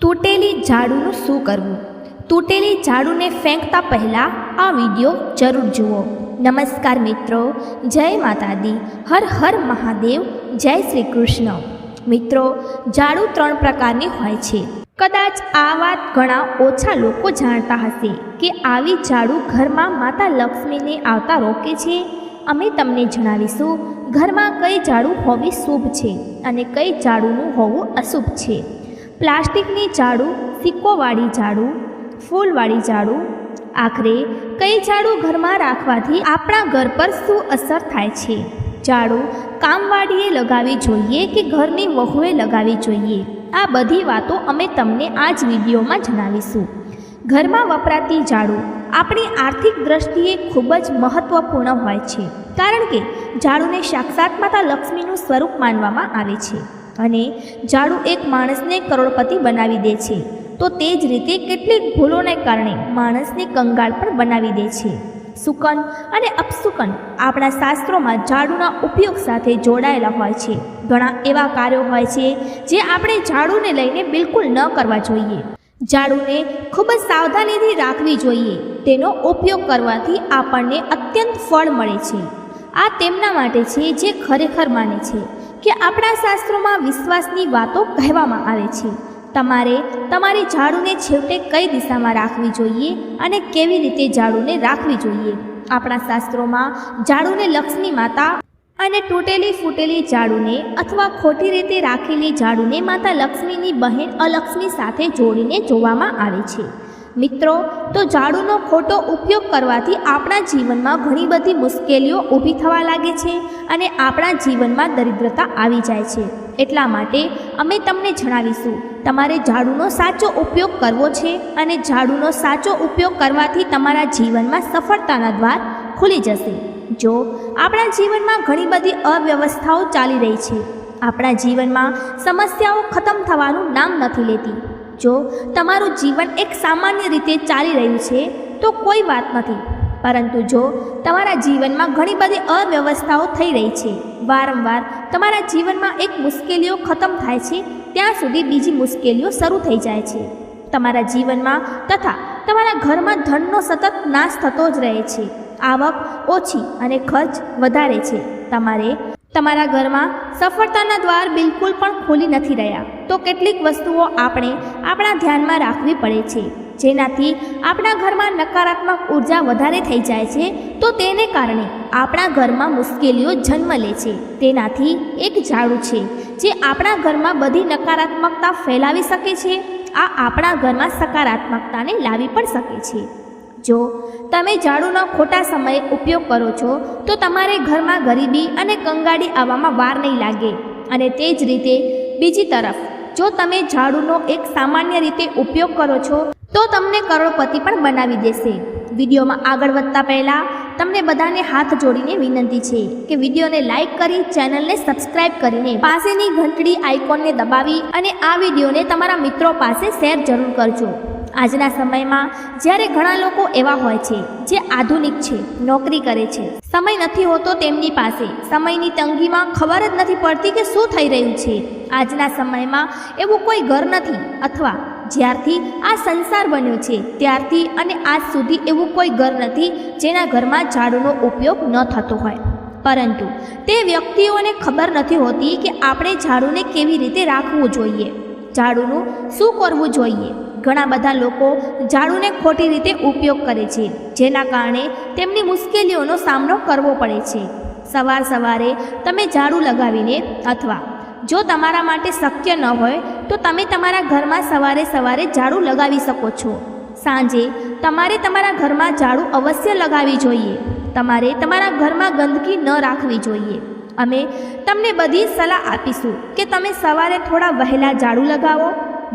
તૂટેલી ઝાડુનું શું કરવું? તૂટેલી ઝાડુને ફેંકતા પહેલાં આ વીડિયો જરૂર જુઓ. નમસ્કાર મિત્રો, જય માતાદી હર હર મહાદેવ, જય શ્રી કૃષ્ણ. મિત્રો, ઝાડુ ત્રણ પ્રકારની હોય છે. કદાચ આ વાત ઘણા ઓછા લોકો જાણતા હશે કે આવી ઝાડુ ઘરમાં માતા લક્ષ્મીને આવતા રોકે છે. અમે તમને જણાવીશું, ઘરમાં કઈ ઝાડુ હોવી શુભ છે અને કઈ ઝાડુનું હોવું અશુભ છે. પ્લાસ્ટિકની ઝાડુ, સિક્કોવાળી ઝાડુ, ફૂલવાળી ઝાડુ. આખરે કઈ ઝાડુ ઘરમાં રાખવાથી આપણા ઘર પર શું અસર થાય છે? ઝાડુ કામવાળીએ લગાવવી જોઈએ કે ઘરની વહુએ લગાવવી જોઈએ? આ બધી વાતો અમે તમને આ જ વિડીયોમાં જણાવીશું. ઘરમાં વપરાતી ઝાડુ આપણી આર્થિક દ્રષ્ટિએ ખૂબ જ મહત્વપૂર્ણ હોય છે. કારણ કે ઝાડુને સાક્ષાત માતા લક્ષ્મીનું સ્વરૂપ માનવામાં આવે છે. અને ઝાડુ એક માણસને કરોડપતિ બનાવી દે છે. તો તે જ રીતે કેટલીક ભૂલોને કારણે માણસને કંગાળ પણ બનાવી દે છે. સુકન અને અપસુકન આપણા શાસ્ત્રોમાં ઝાડુના ઉપયોગ સાથે જોડાયેલા હોય છે. ઘણા એવા કાર્યો હોય છે જે આપણે ઝાડુને લઈને બિલકુલ ન કરવા જોઈએ. ઝાડુને ખૂબ જ સાવધાનીથી રાખવી જોઈએ. તેનો ઉપયોગ કરવાથી આપણને અત્યંત ફળ મળે છે. આ તેમના માટે છે જે ખરેખર માને છે કે આપણા શાસ્ત્રોમાં વિશ્વાસની વાતો કહેવામાં આવે છે. તમારે તમારી ઝાડુને છેવટે કઈ દિશામાં રાખવી જોઈએ અને કેવી રીતે ઝાડુને રાખવી જોઈએ? આપણા શાસ્ત્રોમાં ઝાડુને લક્ષ્મી માતા અને તૂટેલી ફૂટેલી ઝાડુને અથવા ખોટી રીતે રાખેલી ઝાડુને માતા લક્ષ્મીની બહેન અલક્ષ્મી સાથે જોડીને જોવામાં આવે છે. મિત્રો, તો ઝાડુનો ખોટો ઉપયોગ કરવાથી આપણા જીવનમાં ઘણી બધી મુશ્કેલીઓ ઊભી થવા લાગે છે અને આપણા જીવનમાં દરિદ્રતા આવી જાય છે. એટલા માટે અમે તમને જણાવીશું, તમારે ઝાડુનો સાચો ઉપયોગ કરવો છે અને ઝાડુનો સાચો ઉપયોગ કરવાથી તમારા જીવનમાં સફળતાના દ્વાર ખુલી જશે. જો, આપણા જીવનમાં ઘણી બધી અવ્યવસ્થાઓ ચાલી રહી છે. આપણા જીવનમાં સમસ્યાઓ ખતમ થવાનું નામ નથી લેતી. જો તમારું જીવન એક સામાન્ય રીતે ચાલી રહ્યું છે, તો કોઈ વાત નથી. પરંતુ જો તમારા જીવનમાં ઘણી બધી અવ્યવસ્થાઓ થઈ રહી છે, વારંવાર તમારા જીવનમાં એક મુશ્કેલીઓ ખતમ થાય છે, ત્યાં સુધી બીજી મુશ્કેલીઓ શરૂ થઈ જાય છે. તમારા જીવનમાં તથા તમારા ઘરમાં ધનનો સતત નાશ થતો જ રહે છે. આવક ઓછી અને ખર્ચ વધારે છે. તમારે તમારા ઘરમાં સફળતાના દ્વાર બિલકુલ પણ ખોલી નથી રહ્યા. તો કેટલીક વસ્તુઓ આપણે આપણા ધ્યાનમાં રાખવી પડે છે. જેનાથી આપણા ઘરમાં નકારાત્મક ઊર્જા વધારે થઈ જાય છે, તો તેને કારણે આપણા ઘરમાં મુશ્કેલીઓ જન્મ લે છે. તેનાથી એક ઝાડુ છે, જે આપણા ઘરમાં બધી નકારાત્મકતા ફેલાવી શકે છે, આ આપણા ઘરમાં સકારાત્મકતાને લાવી પણ શકે છે. જો તમે ઝાડુનો ખોટા સમયે ઉપયોગ કરો છો, તો તમારે ઘરમાં ગરીબી અને કંગાળી આવવામાં વાર નહીં લાગે. અને તે જ રીતે બીજી તરફ, જો તમે ઝાડુનો એક સામાન્ય રીતે ઉપયોગ કરો છો, તો તમને કરોડપતિ પણ બનાવી દેશે. વિડીયોમાં આગળ વધતા પહેલાં, તમને બધાને હાથ જોડીને વિનંતી છે કે વિડીયોને લાઇક કરી, ચેનલને સબસ્ક્રાઇબ કરીને પાસેની ઘંટડી આઇકોનને દબાવી અને આ વિડીયોને તમારા મિત્રો પાસે શેર જરૂર કરજો. આજના સમયમાં જ્યારે ઘણા લોકો એવા હોય છે જે આધુનિક છે, નોકરી કરે છે, સમય નથી હોતો તેમની પાસે. સમયની તંગીમાં ખબર જ નથી પડતી કે શું થઈ રહ્યું છે. આજના સમયમાં એવું કોઈ ઘર નથી અથવા જ્યારથી આ સંસાર બન્યો છે, ત્યારથી અને આજ સુધી એવું કોઈ ઘર નથી જેના ઘરમાં ઝાડુનો ઉપયોગ ન થતો હોય. પરંતુ તે વ્યક્તિઓને ખબર નથી હોતી કે આપણે ઝાડુને કેવી રીતે રાખવું જોઈએ. ઝાડુનું શું કરવું જોઈએ? ઘણા બધા લોકો ઝાડુને ખોટી રીતે ઉપયોગ કરે છે, જેના કારણે તેમની મુશ્કેલીઓનો સામનો કરવો પડે છે. સવાર સવારે તમે ઝાડુ લગાવીને અથવા જો તમારા માટે શક્ય ન હોય, તો તમે તમારા ઘરમાં સવારે સવારે ઝાડુ લગાવી શકો છો. સાંજે તમારે તમારા ઘરમાં ઝાડુ અવશ્ય લગાવવી જોઈએ. તમારે તમારા ઘરમાં ગંદકી ન રાખવી જોઈએ. અમે તમને બધી સલાહ આપીશું કે તમે સવારે થોડા વહેલા ઝાડુ લગાવો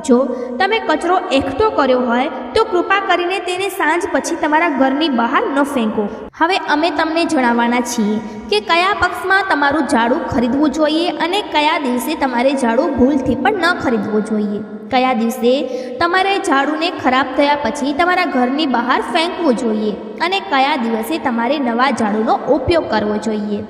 જો તમે કચરો એકઠો કર્યો હોય, તો કૃપા કરીને તેને સાંજ પછી તમારા ઘરની બહાર ન ફેંકો. હવે અમે તમને જણાવવાના છીએ કે કયા પક્ષમાં તમારું ઝાડુ ખરીદવું જોઈએ અને કયા દિવસે તમારે ઝાડુ ભૂલથી પણ ન ખરીદવું જોઈએ. કયા દિવસે તમારે ઝાડુને ખરાબ થયા પછી તમારા ઘરની બહાર ફેંકવું જોઈએ અને કયા દિવસે તમારે નવા ઝાડુનો ઉપયોગ કરવો જોઈએ.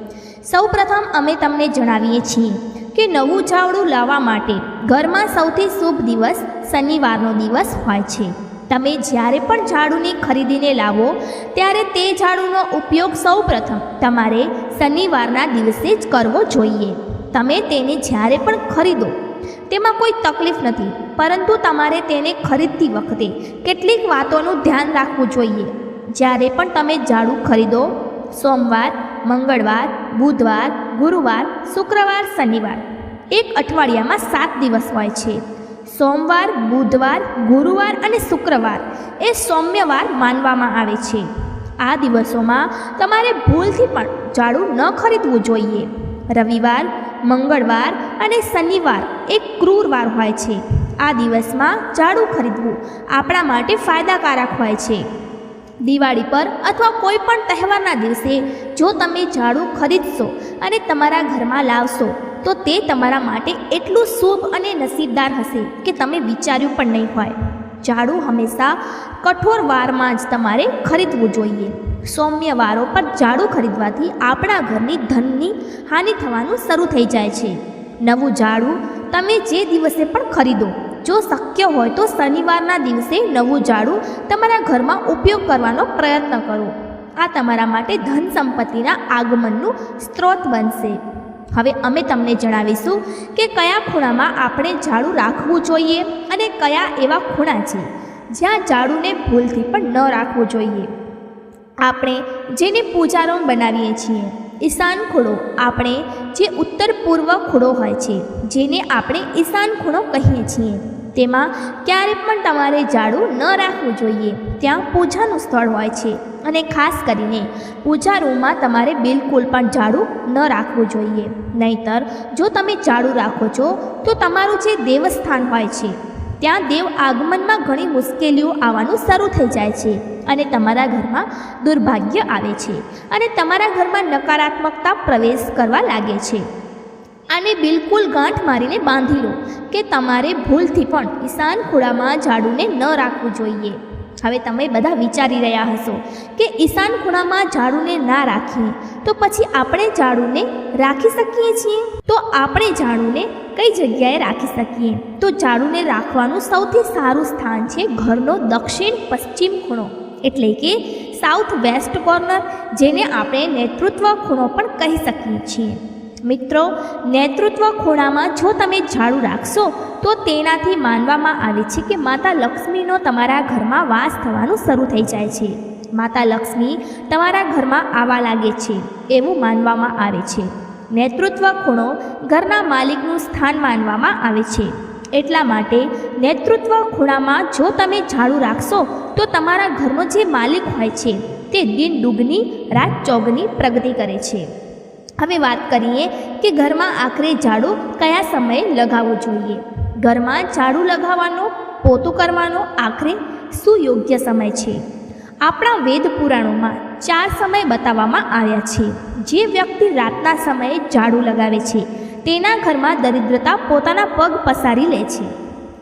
સૌપ્રથમ અમે તમને જણાવીએ છીએ કે નવું ઝાડું લાવવા માટે ઘરમાં સૌથી શુભ દિવસ શનિવારનો દિવસ હોય છે. તમે જ્યારે પણ ઝાડુની ખરીદીને લાવો, ત્યારે તે ઝાડુનો ઉપયોગ સૌપ્રથમ તમારે શનિવારના દિવસે જ કરવો જોઈએ. તમે તેને જ્યારે પણ ખરીદો, તેમાં કોઈ તકલીફ નથી, પરંતુ તમારે તેને ખરીદતી વખતે કેટલીક વાતોનું ધ્યાન રાખવું જોઈએ. જ્યારે પણ તમે ઝાડુ ખરીદો, સોમવાર મંગળવાર, બુધવાર, ગુરુવાર, શુક્રવાર, શનિવાર. એક અઠવાડિયામાં સાત દિવસ હોય છે. સોમવાર, બુધવાર, ગુરુવાર અને શુક્રવાર એ સૌમ્યવાર માનવામાં આવે છે. આ દિવસોમાં તમારે ભૂલથી પણ ઝાડુ ન ખરીદવું જોઈએ. રવિવાર, મંગળવાર અને શનિવાર એક ક્રૂરવાર હોય છે. આ દિવસમાં ઝાડુ ખરીદવું આપણા માટે ફાયદાકારક હોય છે. દિવાળી પર અથવા કોઈ પણ તહેવારના દિવસે જો તમે ઝાડુ ખરીદશો અને તમારા ઘરમાં લાવશો, તો તે તમારા માટે એટલું શુભ અને નસીબદાર હશે કે તમે વિચાર્યું પણ નહીં હોય. ઝાડુ હંમેશા કઠોર વારમાં જ તમારે ખરીદવું જોઈએ. સૌમ્ય વારો પર ઝાડુ ખરીદવાથી આપણા ઘરની ધનની હાનિ થવાનું શરૂ થઈ જાય છે. નવું ઝાડુ તમે જે દિવસે પણ ખરીદો જો શક્ય હોય તો શનિવારના દિવસે નવું ઝાડુ તમારા ઘરમાં ઉપયોગ કરવાનો પ્રયત્ન કરો. આ તમારા માટે ધન સંપત્તિના આગમનનું સ્ત્રોત બનશે. હવે અમે તમને જણાવીશું કે કયા ખૂણામાં આપણે ઝાડુ રાખવું જોઈએ અને કયા એવા ખૂણા છે, જ્યાં ઝાડુને ભૂલથી પણ ન રાખવું જોઈએ. આપણે જેને પૂજા બનાવીએ છીએ ઈશાન ખૂણો આપણે જે ઉત્તર પૂર્વ ખૂણો હોય છે, જેને આપણે ઈશાન ખૂણો કહીએ છીએ. તેમાં ક્યારે પણ તમારે ઝાડુ ન રાખવું જોઈએ. ત્યાં પૂજાનું સ્થળ હોય છે અને ખાસ કરીને પૂજા રૂમમાં તમારે બિલકુલ પણ ઝાડુ ન રાખવું જોઈએ. નહીતર, જો તમે ઝાડુ રાખો છો, તો તમારું જે દેવસ્થાન હોય છે, ત્યાં દેવ આગમનમાં ઘણી મુશ્કેલીઓ આવવાનું શરૂ થઈ જાય છે. અને તમારા ઘરમાં દુર્ભાગ્ય આવે છે અને તમારા ઘરમાં નકારાત્મકતા પ્રવેશ કરવા લાગે છે. આને બિલકુલ ગાંઠ મારીને બાંધી લો કે તમારે ભૂલથી પણ ઈશાન ખૂણામાં ઝાડુને ન રાખવું જોઈએ. હવે તમે બધા વિચારી રહ્યા હશો કે ઈશાન ખૂણામાં ઝાડુને ના રાખીએ તો પછી આપણે ઝાડુને રાખી શકીએ છીએ? તો આપણે ઝાડુને કઈ જગ્યાએ રાખી શકીએ? તો ઝાડુને રાખવાનું સૌથી સારું સ્થાન છે ઘરનો દક્ષિણ પશ્ચિમ ખૂણો. એટલે કે સાઉથ વેસ્ટ કોર્નર જેને આપણે નેતૃત્વ ખૂણો પણ કહી શકીએ છીએ. મિત્રો, નેતૃત્વ ખૂણામાં જો તમે ઝાડુ રાખશો, તો તેનાથી માનવામાં આવે છે કે માતા લક્ષ્મીનો તમારા ઘરમાં વાસ થવાનું શરૂ થઈ જાય છે. માતા લક્ષ્મી તમારા ઘરમાં આવવા લાગે છે, એવું માનવામાં આવે છે. નેતૃત્વ ખૂણો ઘરના માલિકનું સ્થાન માનવામાં આવે છે. એટલા માટે નેતૃત્વ ખૂણામાં જો તમે ઝાડુ રાખશો, તો તમારા ઘરનો જે માલિક હોય છે, તે દિન દુગની, રાત ચોગની પ્રગતિ કરે છે. હવે વાત કરીએ કે ઘરમાં આખરે ઝાડુ કયા સમયે લગાવવું જોઈએ? ઘરમાં ઝાડુ લગાવવાનો, પોતું કરવાનો આખરે સુયોગ્ય સમય છે? આપણા વેદ પુરાણોમાં ચાર સમય બતાવવામાં આવ્યા છે. જે વ્યક્તિ રાતના સમયે ઝાડુ લગાવે છે તેના ઘરમાં દરિદ્રતા પોતાના પગ પસારી લે છે.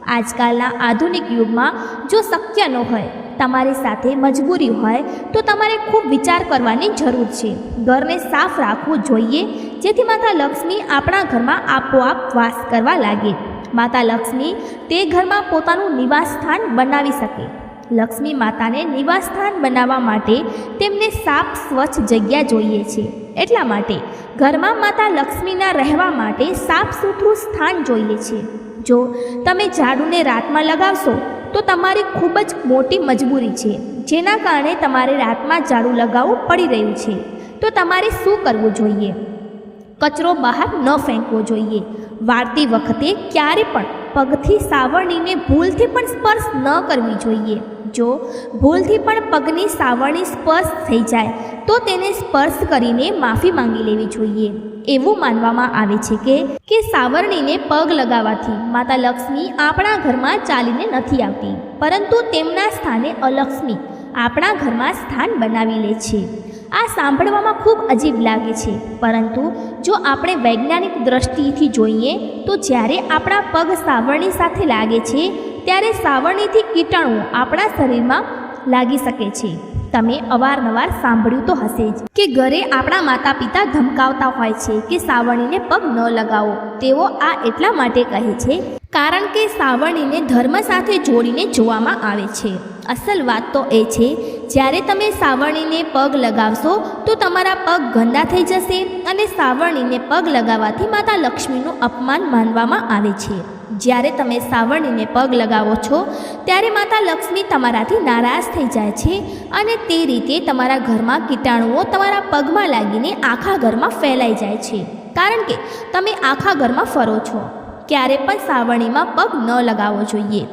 આજકાલના આધુનિક યુગમાં જો શક્ય ન હોય, તમારી સાથે મજબૂરી હોય, તો તમારે ખૂબ વિચાર કરવાની જરૂર છે. ઘરને સાફ રાખવું જોઈએ, જેથી માતા લક્ષ્મી આપણા ઘરમાં આપોઆપ વાસ કરવા લાગે. માતા લક્ષ્મી તે ઘરમાં પોતાનું નિવાસ સ્થાન બનાવી શકે. લક્ષ્મી માતાને નિવાસ સ્થાન બનાવવા માટે તેમને સાફ સ્વચ્છ જગ્યા જોઈએ છે. એટલા માટે ઘરમાં માતા લક્ષ્મીના રહેવા માટે સાફ સુથરું સ્થાન જોઈએ છે. જો તમે ઝાડુને રાતમાં લગાવશો, તો તમારી ખૂબ જ મોટી મજબૂરી છે, જેના કારણે તમારે રાતમાં ઝાડુ લગાવવું પડી રહ્યું છે. તો તમારે શું કરવું જોઈએ? કચરો બહાર ન ફેંકવો જોઈએ. વાળતી વખતે ક્યારે પણ પગથી સાવરણીને ભૂલથી પણ સ્પર્શ ન કરવી જોઈએ. જો ભૂલથી પણ પગની સાવરણી સ્પર્શ થઈ જાય તો તેને સ્પર્શ કરીને માફી માંગી લેવી જોઈએ. એવું માનવામાં આવે છે કે કે સાવરણીને પગ લગાવવાથી માતા લક્ષ્મી આપણા ઘરમાં ચાલીને નથી આવતી, પરંતુ તેમના સ્થાને અલક્ષ્મી આપણા ઘરમાં સ્થાન બનાવી લે છે. આ સાંભળવામાં ખૂબ અજીબ લાગે છે, પરંતુ જો આપણે વૈજ્ઞાનિક દ્રષ્ટિથી જોઈએ તો જ્યારે આપણા પગ સાવરણી સાથે લાગે છે ત્યારે સાવરણીથી કીટાણુઓ આપણા શરીરમાં લાગી શકે છે. તમે અવારનવાર સાંભળ્યું તો હશે જ કે ઘરે આપણા માતા પિતા ધમકાવતા હોય છે કે સાવરણીને પગ ન લગાવો. તેઓ આ એટલા માટે કહે છે કારણ કે સાવરણીને ધર્મ સાથે જોડીને જોવામાં આવે છે. અસલ વાત તો એ છે, જ્યારે તમે સાવરણીને પગ લગાવશો, તો તમારા પગ ગંદા થઈ જશે અને સાવરણીને પગ લગાવવાથી માતા લક્ષ્મીનું અપમાન માનવામાં આવે છે. જ્યારે તમે સાવરણીને પગ લગાવો છો, ત્યારે માતા લક્ષ્મી તમારાથી નારાજ થઈ જાય છે અને તે રીતે તમારા ઘરમાં કીટાણુઓ તમારા પગમાં લાગીને આખા ઘરમાં ફેલાઈ જાય છે. કારણ કે તમે આખા ઘરમાં ફરો છો. ક્યારે પણ સાવરણીમાં પગ ન લગાવવો જોઈએ.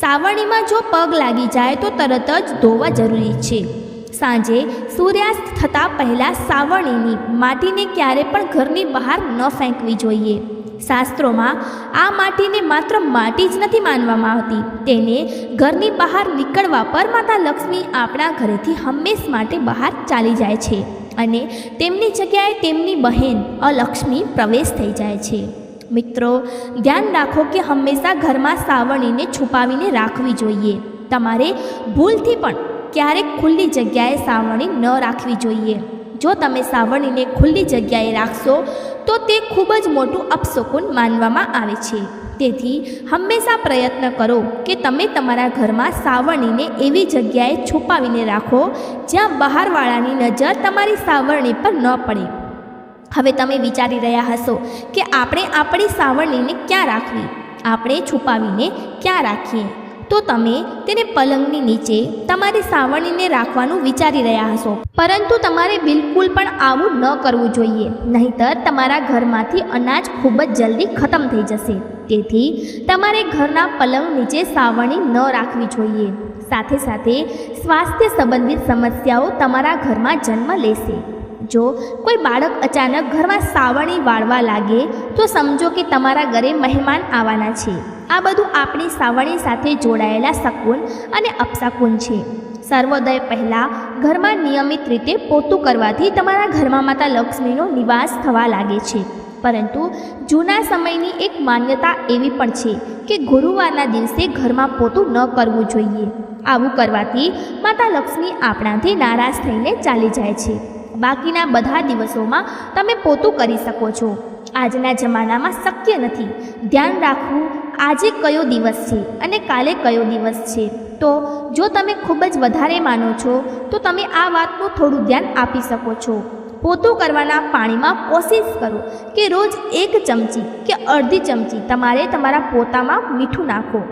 સાવરણીમાં જો પગ લાગી જાય તો તરત જ ધોવા જરૂરી છે. સાંજે સૂર્યાસ્ત થતાં પહેલાં સાવરણીની માટીને ક્યારે પણ ઘરની બહાર ન ફેંકવી જોઈએ. શાસ્ત્રોમાં આ માટીને માત્ર માટી જ નથી માનવામાં આવતી. તેને ઘરની બહાર નીકળવા પર માતા લક્ષ્મી આપણા ઘરેથી હંમેશ માટે બહાર ચાલી જાય છે અને તેમની જગ્યાએ તેમની બહેન અલક્ષ્મી પ્રવેશ થઈ જાય છે. મિત્રો, ધ્યાન રાખો કે હંમેશા ઘરમાં સાવરણીને છુપાવીને રાખવી જોઈએ. તમારે ભૂલથી પણ ક્યારેક ખુલ્લી જગ્યાએ સાવરણી ન રાખવી જોઈએ. જો તમે સાવરણીને ખુલ્લી જગ્યાએ રાખશો, તો તે ખૂબ જ મોટું અપશકુન માનવામાં આવે છે. તેથી હંમેશા પ્રયત્ન કરો કે તમે તમારા ઘરમાં સાવરણીને એવી જગ્યાએ છુપાવીને રાખો, જ્યાં બહારવાળાની નજર તમારી સાવરણી પર ન પડે. હવે તમે વિચારી રહ્યા હશો કે આપણે આપણી સાવરણીને ક્યાં રાખવી? આપણે છુપાવીને ક્યાં રાખીએ? તો તમે તેને પલંગની નીચે તમારી સાવરણીને રાખવાનું વિચારી રહ્યા હશો. પરંતુ તમારે બિલકુલ પણ આવું ન કરવું જોઈએ. નહીંતર તમારા ઘરમાંથી અનાજ ખૂબ જ જલ્દી ખતમ થઈ જશે. તેથી તમારે ઘરના પલંગ નીચે સાવરણી ન રાખવી જોઈએ. સાથે સાથે સ્વાસ્થ્ય સંબંધિત સમસ્યાઓ તમારા ઘરમાં જન્મ લેશે. જો કોઈ બાળક અચાનક ઘરમાં સાવરણી વાળવા લાગે, તો સમજો કે તમારા ઘરે મહેમાન આવવાના છે. આ બધું આપણી સાવરણી સાથે જોડાયેલા શકુન અને અપશકુન છે. સર્વોદય પહેલાં ઘરમાં નિયમિત રીતે પોતું કરવાથી તમારા ઘરમાં માતા લક્ષ્મીનો નિવાસ થવા લાગે છે. પરંતુ જૂના સમયની એક માન્યતા એવી પણ છે કે ગુરુવારના દિવસે ઘરમાં પોતું ન કરવું જોઈએ. આવું કરવાથી માતા લક્ષ્મી આપણાથી નારાજ થઈને ચાલી જાય છે. બાકીના બધા દિવસોમાં તમે પોતું કરી શકો છો. આજના જમાનામાં શક્ય નથી. ધ્યાન રાખવું આજે કયો દિવસ છે અને કાલે કયો દિવસ છે? તો જો તમે ખૂબ જ વધારે માનો છો, તો તમે આ વાતનું થોડું ધ્યાન આપી શકો છો. પોતું કરવાના પાણીમાં કોશિશ કરો કે રોજ એક ચમચી કે અડધી ચમચી તમારે તમારા પોતામાં મીઠું નાખો.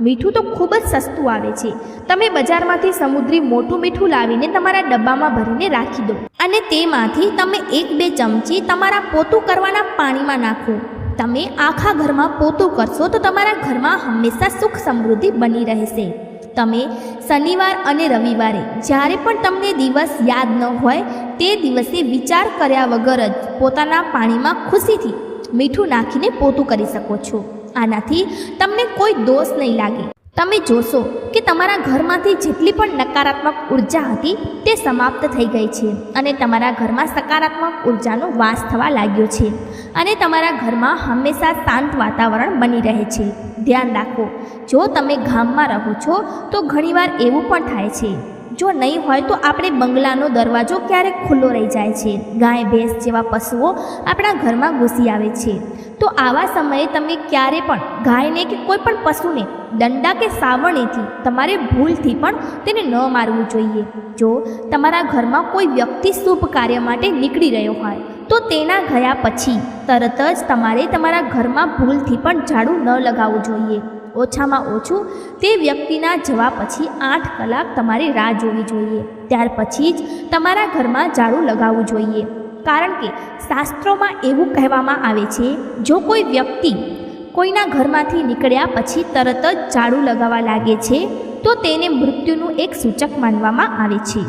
મીઠું તો ખૂબ જ સસ્તું આવે છે. તમે બજારમાંથી સમુદ્રી મોટું મીઠું લાવીને તમારા ડબ્બામાં ભરીને રાખી દો. અને તેમાંથી તમે એક બે ચમચી તમારા પોતું કરવાના પાણીમાં નાખો. તમે આખા ઘરમાં પોતું કરશો તો તમારા ઘરમાં હંમેશા સુખ સમૃદ્ધિ બની રહેશે. તમે શનિવાર અને રવિવારે જ્યારે પણ તમને દિવસ યાદ ન હોય, તે દિવસે વિચાર કર્યા વગર જ પોતાના પાણીમાં ખુશીથી મીઠું નાખીને પોતું કરી શકો છો. આનાથી તમને કોઈ દોષ નહીં લાગે. તમે જોશો કે તમારા ઘરમાંથી જેટલી પણ નકારાત્મક ઊર્જા હતી, તે સમાપ્ત થઈ ગઈ છે અને તમારા ઘરમાં સકારાત્મક ઉર્જાનો વાસ થવા લાગ્યો છે. અને તમારા ઘરમાં હંમેશા શાંત વાતાવરણ બની રહે છે. ધ્યાન રાખો, જો તમે ગામમાં રહો છો, તો ઘણીવાર એવું પણ થાય છે. જો નહીં હોય તો આપણે બંગલાનો દરવાજો ક્યારેક ખુલ્લો રહી જાય છે. ગાય, ભેંસ જેવા પશુઓ આપણા ઘરમાં ઘૂસી આવે છે. તો આવા સમયે તમે ક્યારે પણ ગાયને કે કોઈ પણ પશુને, દંડા કે સાવરણીથી, તમારે ભૂલથી પણ તેને ન મારવું જોઈએ. જો તમારા ઘરમાં કોઈ વ્યક્તિ શુભ કાર્ય માટે નીકળી રહ્યો હોય તો તેના ગયા પછી તરત જ તમારે તમારા ઘરમાં ભૂલથી પણ ઝાડુ ન લગાવવું જોઈએ. ઓછામાં ઓછું તે વ્યક્તિના જવા પછી આઠ કલાક તમારે રાહ જોવી જોઈએ. ત્યાર પછી જ તમારા ઘરમાં ઝાડુ લગાવવું જોઈએ. કારણ કે શાસ્ત્રોમાં એવું કહેવામાં આવે છે, જો કોઈ વ્યક્તિ કોઈના ઘરમાંથી નીકળ્યા પછી તરત જ ઝાડુ લગાવવા લાગે છે, તો તેને મૃત્યુનું એક સૂચક માનવામાં આવે છે.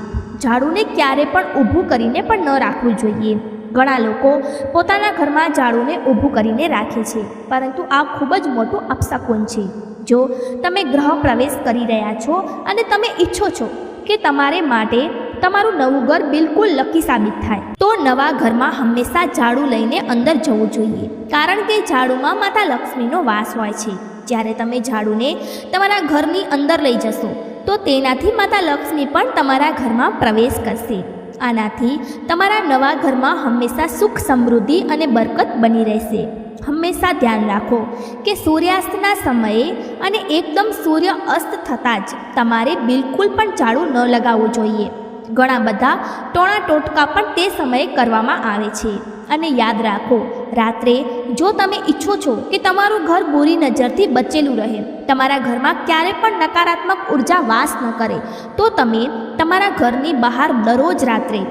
ઝાડુને ક્યારે પણ ઊભું કરીને પણ ન રાખવું જોઈએ. ઘણા લોકો પોતાના ઘરમાં ઝાડુને ઊભું કરીને રાખે છે, પરંતુ આ ખૂબ જ મોટું અપશકુન છે. જો તમે ગ્રહ પ્રવેશ કરી રહ્યા છો અને તમે ઈચ્છો છો કે તમારે માટે તમારું નવું ઘર બિલકુલ લકી સાબિત થાય, તો નવા ઘરમાં હંમેશા ઝાડુ લઈને અંદર જવું જોઈએ, કારણ કે ઝાડુમાં માતા લક્ષ્મીનો વાસ હોય છે. જ્યારે તમે ઝાડુને તમારા ઘરની અંદર લઈ જશો, તો તેનાથી માતા લક્ષ્મી પણ તમારા ઘરમાં પ્રવેશ કરશે. આનાથી તમારા નવા ઘરમાં હંમેશા સુખ, સમૃદ્ધિ અને બરકત બની રહેશે. હંમેશા ધ્યાન રાખો કે સૂર્યાસ્તના સમયે અને એકદમ સૂર્ય અસ્ત થતાં જ તમારે બિલકુલ પણ ઝાડુ ન લગાવવું જોઈએ. ઘણા બધા ટોણા ટોટકા પણ તે સમયે કરવામાં આવે છે. અને યાદ રાખો, રાત્રે જો તમે ઈચ્છો છો કે તમારું ઘર બુરી નજરથી બચેલું રહે, તમારા ઘરમાં ક્યારે પણ નકારાત્મક ઊર્જા વાસ ન કરે, તો તમે તમારા ઘરની બહાર દરરોજ રાત્રે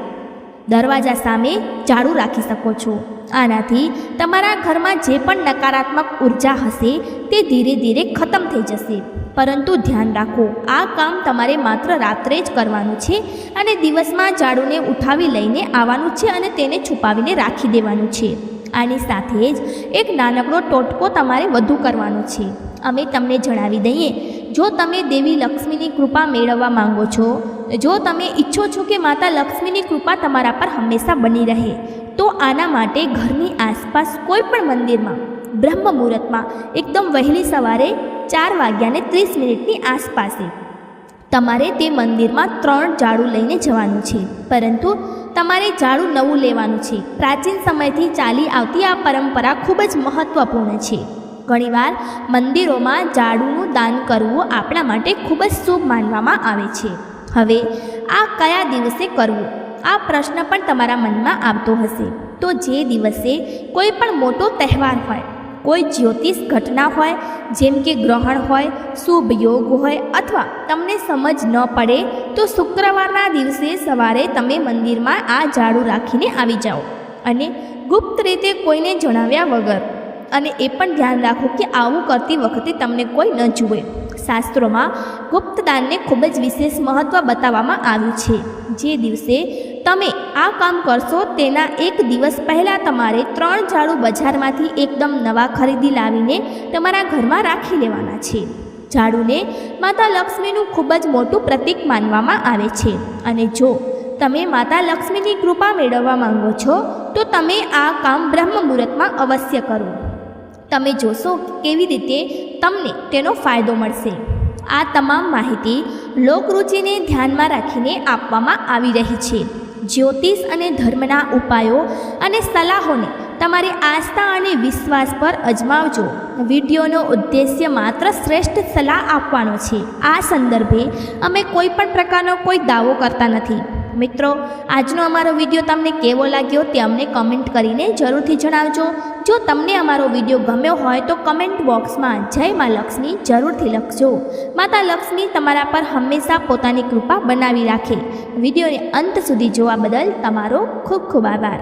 દરવાજા સામે ઝાડુ રાખી શકો છો. આનાથી તમારા ઘરમાં જે પણ નકારાત્મક ઊર્જા હશે, તે ધીરે ધીરે ખતમ થઈ જશે. પરંતુ ધ્યાન રાખો, આ કામ તમારે માત્ર રાત્રે જ કરવાનું છે અને દિવસમાં ઝાડુને ઉઠાવી લઈને આવવાનું છે અને તેને છુપાવીને રાખી દેવાનું છે. આની સાથે જ એક નાનકડો ટોટકો તમારે વધુ કરવાનો છે. અમે તમને જણાવી દઈએ, જો તમે દેવી લક્ષ્મીની કૃપા મેળવવા માંગો છો, જો તમે ઈચ્છો છો કે માતા લક્ષ્મીની કૃપા તમારા પર હંમેશા બની રહે, તો આના માટે ઘરની આસપાસ કોઈ પણ મંદિરમાં બ્રહ્મ મુહૂર્તમાં એકદમ વહેલી સવારે ચાર વાગ્યાને ત્રીસ મિનિટની આસપાસે. તમારે તે મંદિરમાં ત્રણ ઝાડુ લઈને જવાનું છે. પરંતુ તમારે ઝાડુ નવું લેવાનું છે. પ્રાચીન સમયથી ચાલી આવતી આ પરંપરા ખૂબ જ મહત્ત્વપૂર્ણ છે. ઘણીવાર મંદિરોમાં ઝાડુનું દાન કરવું આપણા માટે ખૂબ જ શુભ માનવામાં આવે છે. હવે આ કયા દિવસે કરવું? આ પ્રશ્ન પણ તમારા મનમાં આવતો હશે. તો જે દિવસે કોઈ પણ મોટો તહેવાર હોય કોઈ જ્યોતિષ ઘટના હોય, જેમ કે ગ્રહણ હોય, શુભ યોગ હોય અથવા તમને સમજ ન પડે, તો શુક્રવારના દિવસે સવારે તમે મંદિરમાં આ ઝાડુ રાખીને આવી જાઓ. અને ગુપ્ત રીતે કોઈને જણાવ્યા વગર. અને એ પણ ધ્યાન રાખો કે આવું કરતી વખતે તમને કોઈ ન જુએ. શાસ્ત્રોમાં ગુપ્તદાનને ખૂબ જ વિશેષ મહત્ત્વ બતાવવામાં આવ્યું છે. જે દિવસે તમે આ કામ કરશો તેના એક દિવસ પહેલાં તમારે ત્રણ ઝાડુ બજારમાંથી એકદમ નવા ખરીદી લાવીને તમારા ઘરમાં રાખી લેવાના છે. ઝાડુને માતા લક્ષ્મીનું ખૂબ જ મોટું પ્રતીક માનવામાં આવે છે. અને જો તમે માતા લક્ષ્મીની કૃપા મેળવવા માંગો છો, તો તમે આ કામ બ્રહ્મ મુહૂર્તમાં અવશ્ય કરો. તમે જોશો કેવી રીતે તમને તેનો ફાયદો મળશે. આ તમામ માહિતી લોકરુચિને ધ્યાનમાં રાખીને આપવામાં આવી રહી છે. જ્યોતિષ અને ધર્મના ઉપાયો અને સલાહોને તમારી આસ્થા અને વિશ્વાસ પર અજમાવજો. વિડીયોનો ઉદ્દેશ્ય માત્ર શ્રેષ્ઠ સલાહ આપવાનો છે. આ સંદર્ભે અમે કોઈ પણ પ્રકારનો કોઈ દાવો કરતા નથી. મિત્રો, આજનો અમારો વીડિયો તમને કેવો લાગ્યો તે અમને કમેન્ટ કરીને જરૂરથી જણાવજો. જો તમને અમારો વીડિયો ગમ્યો હોય તો કમેન્ટ બોક્સમાં જય મા લક્ષ્મી જરૂરથી લખજો. માતા લક્ષ્મી તમારા પર હંમેશા પોતાની કૃપા બનાવી રાખે. વિડીયોને અંત સુધી જોવા બદલ તમારો ખૂબ ખૂબ આભાર.